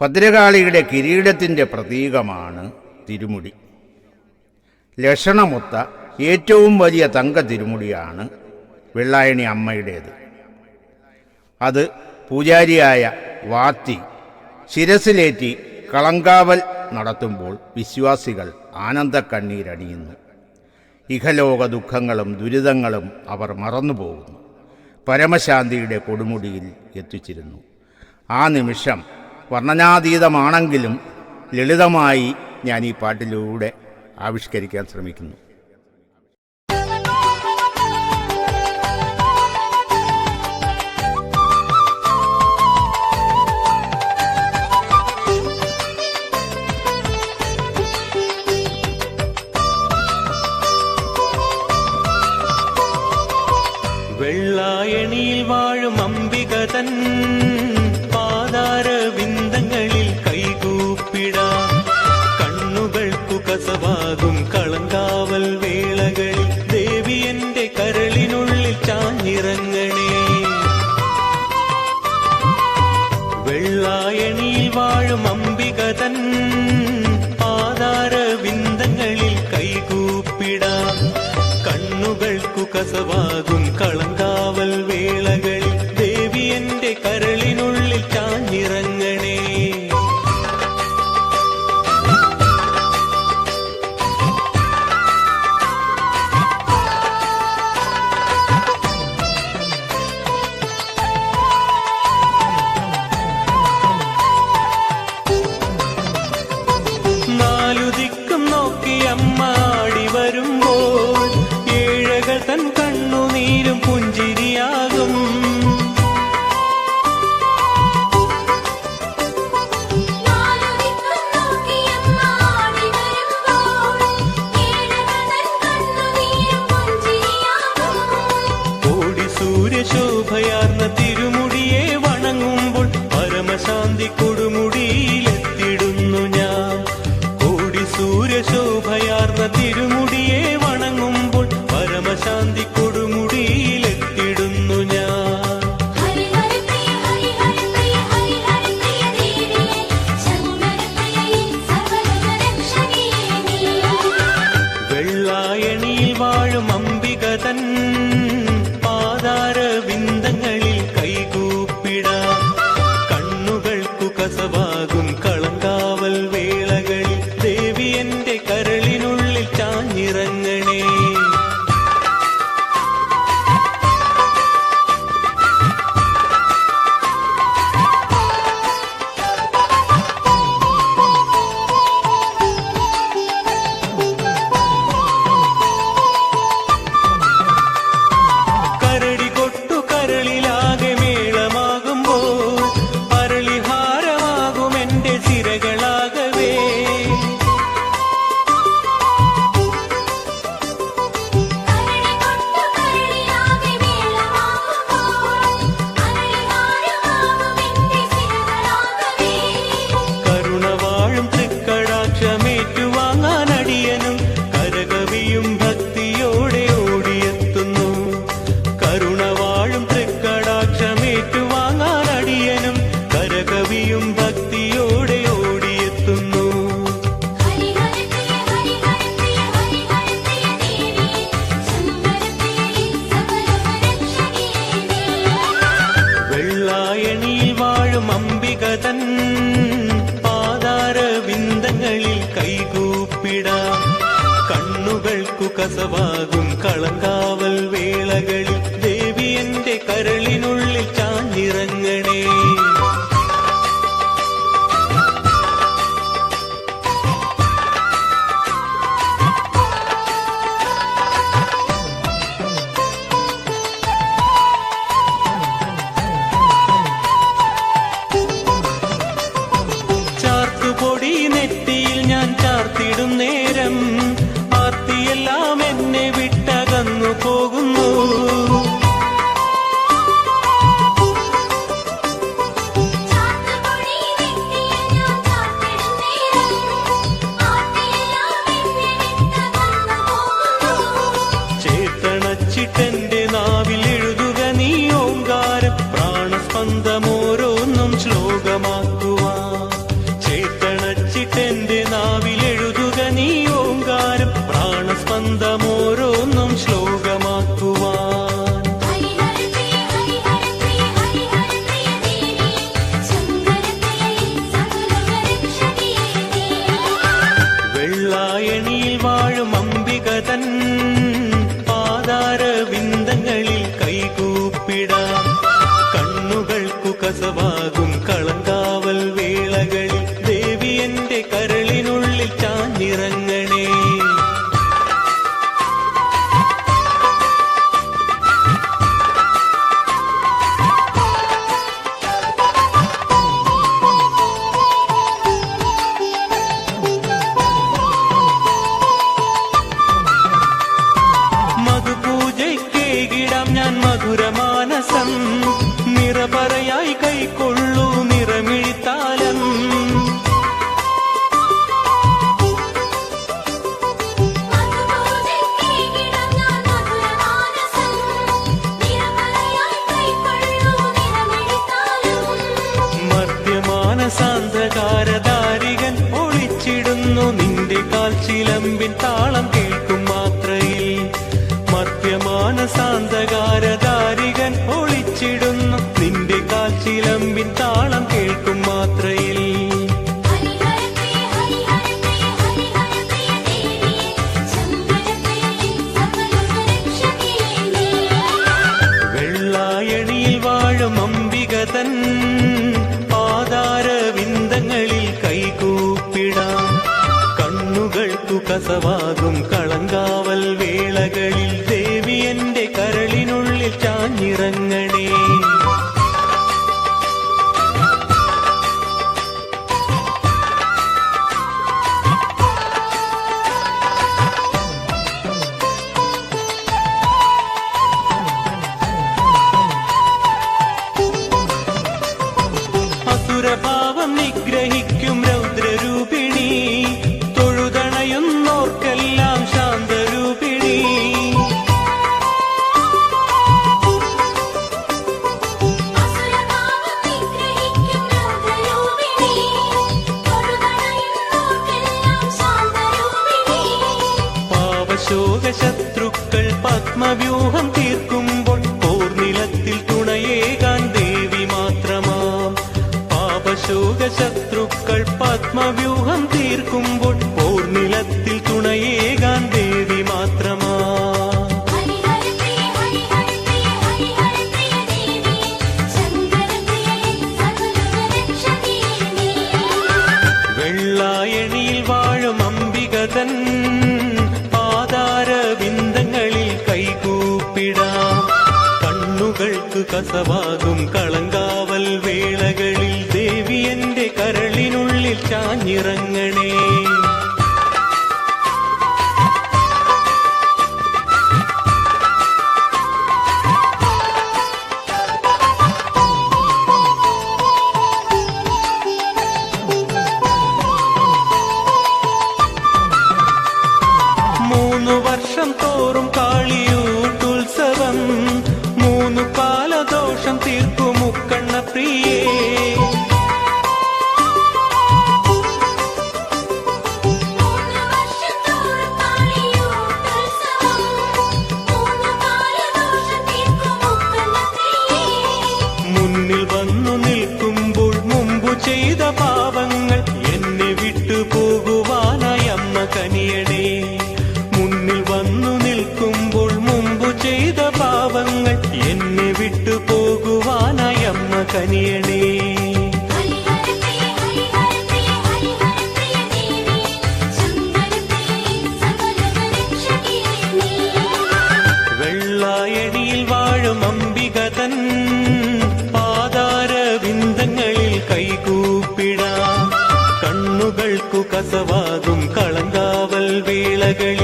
ഭദ്രകാളിയുടെ കിരീടത്തിന്റെ പ്രതീകമാണ് തിരുമുടി. ലക്ഷണമൊത്ത ഏറ്റവും വലിയ തങ്ക തിരുമുടിയാണ് വെള്ളായണി അമ്മയുടേത്. അത് പൂജാരിയായ വാത്തി ശിരസിലേറ്റി കളങ്കാവൽ നടത്തുമ്പോൾ വിശ്വാസികൾ ആനന്ദക്കണ്ണീരണിയുന്നു. ഇഹലോക ദുഃഖങ്ങളും ദുരിതങ്ങളും അവർ മറന്നുപോകുന്നു. പരമശാന്തിയുടെ കൊടുമുടിയിൽ എത്തിച്ചിരുന്നു. ആ നിമിഷം വർണനാതീതമാണെങ്കിലും ലളിതമായി ഞാൻ ഈ പാട്ടിലൂടെ ആവിഷ്കരിക്കാൻ ശ്രമിക്കുന്നു. വെള്ളായണിയിൽ വാഴും അംബിക തൻ വെള്ളായണിയിൽ വാഴും അംബികതൻ. തൻ വിന്ദങ്ങളിൽ കൈകൂപ്പിടാം. കണ്ണുകൾക്കു കസവാകും പുഞ്ചിരിയാകും. കോടി സൂര്യശോഭയാർന്ന തിരുമുടിയെ വണങ്ങുമ്പോൾ പരമശാന്തി ശങ്കരപ്രിയയേ ഭക്തിയോടെ ഓടിയെത്തുന്നു. വെള്ളായണിയിൽ വാഴും അംബികതൻ പാതാര വിന്ദങ്ങളിൽ കൈകൂപ്പിടാം. കണ്ണുകൾക്കു കസവാകും കളങ്കാവൽ വേളകളിൽ. வெள்ளாயணி നിറപറയായി കൈക്കൊള്ളൂ നിറമിഴിത്താലം. സാന്തകാരധാരികൻ ഒളിച്ചിടുന്നു നിന്റെ കാൽ ചിലമ്പിൻ താളം. കരളിൽ ദേവി എന്റെ കരളിനുള്ളിൽ ചാഞ്ഞിറങ്ങണേ. ഭാവം നിഗ്രഹി yaşat. കരൾക്കു കസവാകും കളങ്കാവൽ വേളകളിൽ ദേവിയന്റെ കരളിനുള്ളിൽ ചാഞ്ഞിറങ്ങി. വെള്ളായണിയിൽ വാഴും അംബികതൻ പാതാര ബിന്ദങ്ങളിൽ കൈകൂപ്പിടാം കണ്ണുകൾക്കു കസവാകും കളങ്കാവൽ വേളകളിൽ